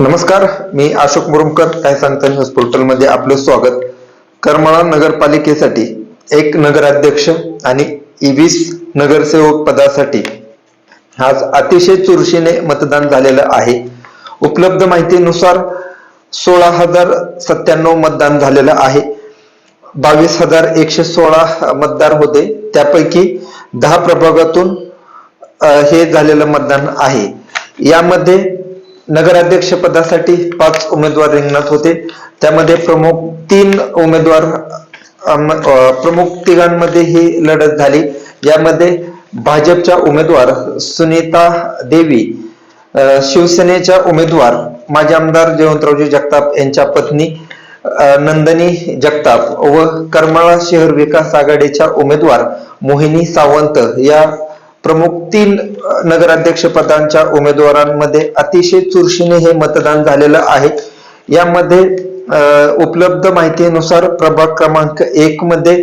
नमस्कार मी अशोक मुरुमकर काय सांगता न्यूज पोर्टलमध्ये आपलं स्वागत. करमाळा नगरपालिकेसाठी एक नगराध्यक्ष आणि वीस नगरसेवक पदासाठी आज अतिशय चुरशीने मतदान झालेलं आहे. उपलब्ध माहितीनुसार सोळा हजार सत्त्याण्णव मतदान झालेलं आहे. बावीस हजार एकशे सोळा मतदार होते. त्यापैकी दहा प्रभागातून हे झालेलं मतदान आहे. यामध्ये नगराध्यक्ष पदासाठी पाच उमेदवार रिंगणात होते. त्यामध्ये प्रमुख तीन उमेदवार प्रमुख तिघांमध्ये ही लढत झाली. यामध्ये भाजपच्या उमेदवार सुनीता देवी शिवसेनेच्या उमेदवार माजी आमदार जयवंतरावजी जगताप यांच्या पत्नी नंदनी जगताप व करमाळा शहर विकास आघाडीच्या उमेदवार मोहिनी सावंत या प्रमुख तीन नगराध्यक्ष पदांच्या उमेदवारांमध्ये अतिशय चुरशीने हे मतदान झालेलं आहे. यामध्ये उपलब्ध माहितीनुसार प्रभाग क्रमांक एक मध्ये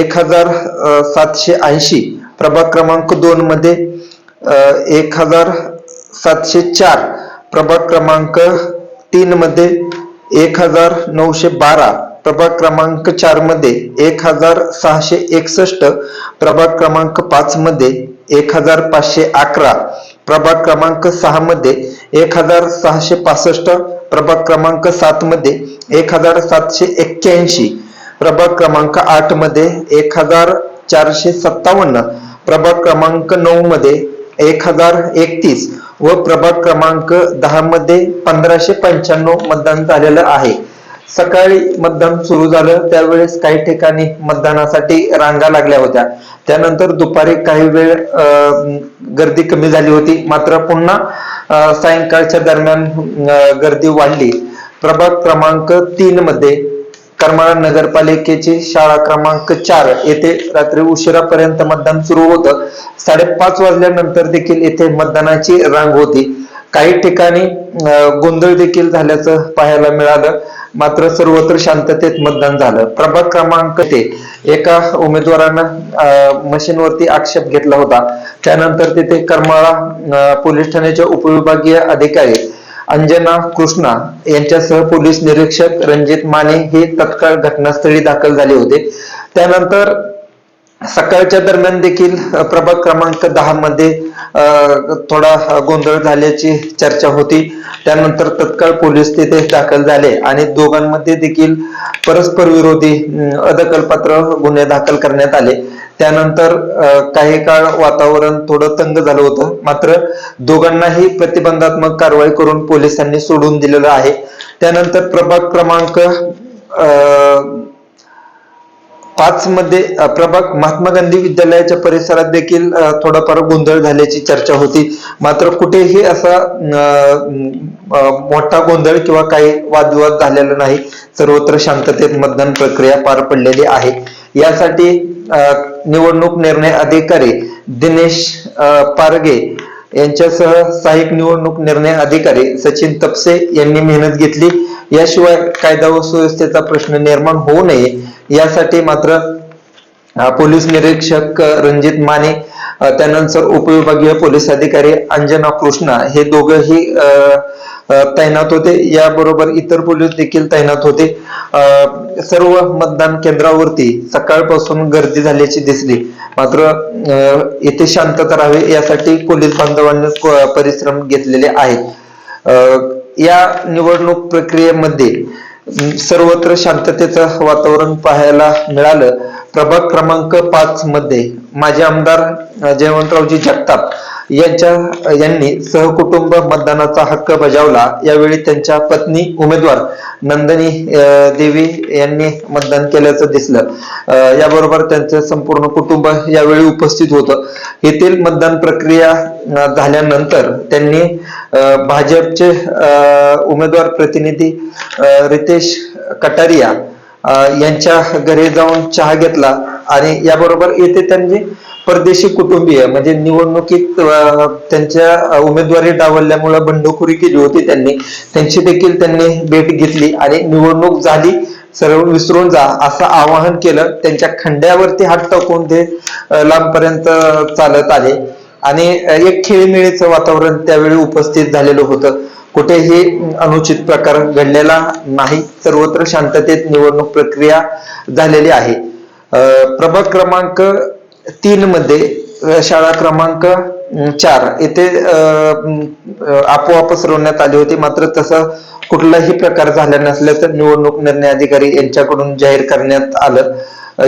एक हजार सातशे ऐंशी प्रभाग क्रमांक दोन मध्ये एक हजार सातशे चार प्रभाग क्रमांक तीन मध्ये एक हजार नऊशे बारा प्रभाग क्रमांक चारमध्ये एक हजार सहाशे एकसष्ट प्रभाग क्रमांक पाच मध्ये एक हजार पाचशे अकरा प्रभाग क्रमांक सहा मध्ये एक हजार सहाशे पासष्ट प्रभाग क्रमांक सात मध्ये एक हजार सातशे एक्क्याऐंशी प्रभाग क्रमांक आठमध्ये एक हजार चारशे सत्तावन्न प्रभाग क्रमांक नऊ मध्ये एक हजार एकतीस व प्रभाग क्रमांक दहा मध्ये पंधराशे पंच्याण्णव मतदान झालेलं आहे. सकाळी मतदान सुरू झालं. त्यावेळेस काही ठिकाणी मतदानासाठी रांगा लागल्या होत्या. त्यानंतर दुपारी काही वेळ गर्दी कमी झाली होती. मात्र पुन्हा सायंकाळच्या दरम्यान गर्दी वाढली. प्रभाग क्रमांक तीन मध्ये करमाळा नगरपालिकेची शाळा क्रमांक चार येथे रात्री उशिरापर्यंत मतदान सुरू होतं. साडेपाच वाजल्यानंतर देखील येथे मतदानाची रांग होती. काही ठिकाणी अं, गोंधळ देखील झाल्याचं पाहायला मिळालं. मात्र सर्वत्र शांततेत मतदान झालं. प्रभाग क्रमांक ते एका उमेदवारानं मशीनवरती आक्षेप घेतला होता. त्यानंतर तिथे करमाळा पोलीस ठाण्याच्या उपविभागीय अधिकारी अंजना कृष्णा यांच्यासह पोलीस निरीक्षक रणजित माने हे तत्काळ घटनास्थळी दाखल झाले होते. त्यानंतर सकाळच्या दरम्यान देखील प्रभाग क्रमांक दहा मध्ये थोडा गोंधळ झाल्याची चर्चा होती. त्यानंतर तत्काळ पोलीस तिथे दाखल झाले आणि दोघांमध्ये देखील परस्पर विरोधी अदखलपात्र गुन्हे दाखल करण्यात आले. त्यानंतर काही काळ वातावरण थोडं तंग झालं होतं. मात्र दोघांनाही प्रतिबंधात्मक कारवाई करून पोलिसांनी सोडून दिलेलं आहे. त्यानंतर प्रभाग क्रमांक पाच मध्ये प्रभाग महात्मा गांधी विद्यालयाच्या परिसरात देखील थोडाफार गोंधळ झाल्याची चर्चा होती. मात्र कुठेही असा मोठा गोंधळ किंवा काही वादविवाद झालेला नाही. सर्वत्र शांततेत मतदान प्रक्रिया पार पडलेली आहे. यासाठी निवडणूक निर्णय अधिकारी दिनेश पारगे यांच्यासह सहाय्यक निवडणूक निर्णय अधिकारी सचिन तपसे यांनी मेहनत घेतली. याशिवाय कायदा व सुव्यवस्थेचा प्रश्न निर्माण होऊ नये यासाठी मात्र पोलीस निरीक्षक रणजित माने त्यानंतर उपविभागीय पोलीस अधिकारी अंजना कृष्णा हे दोघंही तैनात होते. याबरोबर इतर पोलीस देखील तैनात होते. सर्व मतदान केंद्रावरती सकाळपासून गर्दी झाल्याची दिसली. मात्र अ, येथे शांतता राहावी यासाठी पोलीस बांधवांनी परिश्रम घेतलेले आहेत. या निवडणूक प्रक्रियेमध्ये सर्वत्र शांततेचं वातावरण पाहायला मिळालं. प्रभाग क्रमांक पाच मध्ये माजी आमदार जयवंतरावजी जगताप यांच्या यांनी सहकुटुंब मतदानाचा हक्क बजावला. यावेळी त्यांच्या पत्नी उमेदवार नंदनी देवी यांनी मतदान केल्याचं दिसलं. याबरोबर त्यांचं संपूर्ण कुटुंब यावेळी उपस्थित होतं. येथील मतदान प्रक्रिया झाल्यानंतर त्यांनी भाजपचे उमेदवार प्रतिनिधी रितेश कटारिया यांच्या घरी जाऊन चहा घेतला आणि याबरोबर येथे त्यांनी परदेशी कुटुंबीय म्हणजे निवडणुकीत त्यांच्या उमेदवारी डावलल्यामुळे बंडखोरी केली होती त्यांनी. त्यांची देखील त्यांनी भेट घेतली आणि निवडणूक झाली. सर्व विसरून जा असं आवाहन केलं. त्यांच्या खंड्यावरती हात टाकून ते लांबपर्यंत चालत आले. आणि एक खेळीमेळीचं वातावरण त्यावेळी उपस्थित झालेलं होतं. कुठेही अनुचित प्रकार घडलेला नाही. सर्वत्र शांततेत निवडणूक प्रक्रिया झालेली आहे. प्रभाग क्रमांक तीन मध्ये शाळा क्रमांक चार. येथे आपोआप सरवण्यात पसरवण्यात आली होती. मात्र तसा कुठलाही प्रकार झाला नसल्याचं निवडणूक निर्णय अधिकारी यांच्याकडून जाहीर करण्यात आलं.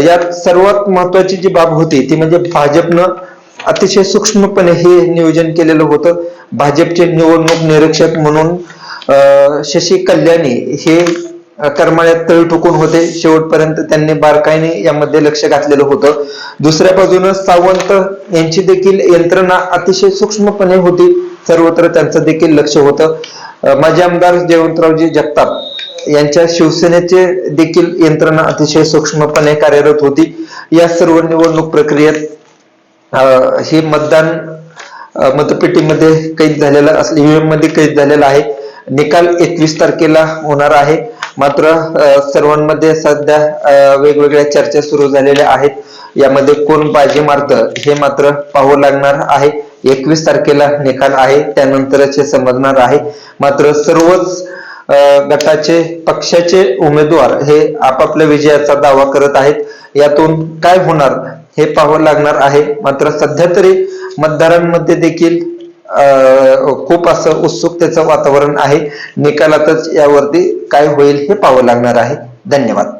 यात सर्वात महत्वाची जी बाब होती ती म्हणजे भाजपनं अतिशय सूक्ष्मपणे हे नियोजन केलेलं होतं. भाजपचे निवडणूक निरीक्षक म्हणून शशी कल्याणी हे करमाळ्यात तळ ठोकून होते. शेवटपर्यंत त्यांनी बारकाईने यामध्ये लक्ष घातलेलं होतं. दुसऱ्या बाजूनं सावंत यांची देखील यंत्रणा अतिशय सूक्ष्मपणे होती. सर्वत्र त्यांचं देखील लक्ष होतं. माजी आमदार जयवंतरावजी जगताप यांच्या शिवसेनेचे देखील यंत्रणा अतिशय सूक्ष्मपणे कार्यरत होती. या सर्व निवडणूक प्रक्रियेत अं, हे मतदान मतपेटीमध्ये कैद झालेलं असले ईव्हीएममध्ये कैद झालेला आहे. निकाल एकवीस तारखेला होणार आहे. मात्र सर्वांमध्ये सध्या वेगवेगळ्या चर्चा सुरू झालेल्या आहेत. यामध्ये कोण बाजी मारतं हे मात्र पाहावं लागणार आहे. एकवीस तारखेला निकाल आहे त्यानंतरच हे समजणार आहे. मात्र सर्वच गटाचे पक्षाचे उमेदवार हे आपापल्या विजयाचा दावा करत आहेत. यातून काय होणार हे पाहावं लागणार आहे. मात्र सध्या तरी मतदारांमध्ये देखील खूप असं उत्सुकतेचं वातावरण आहे. निकालातच यावरती काय होईल हे पाहावं लागणार आहे. धन्यवाद.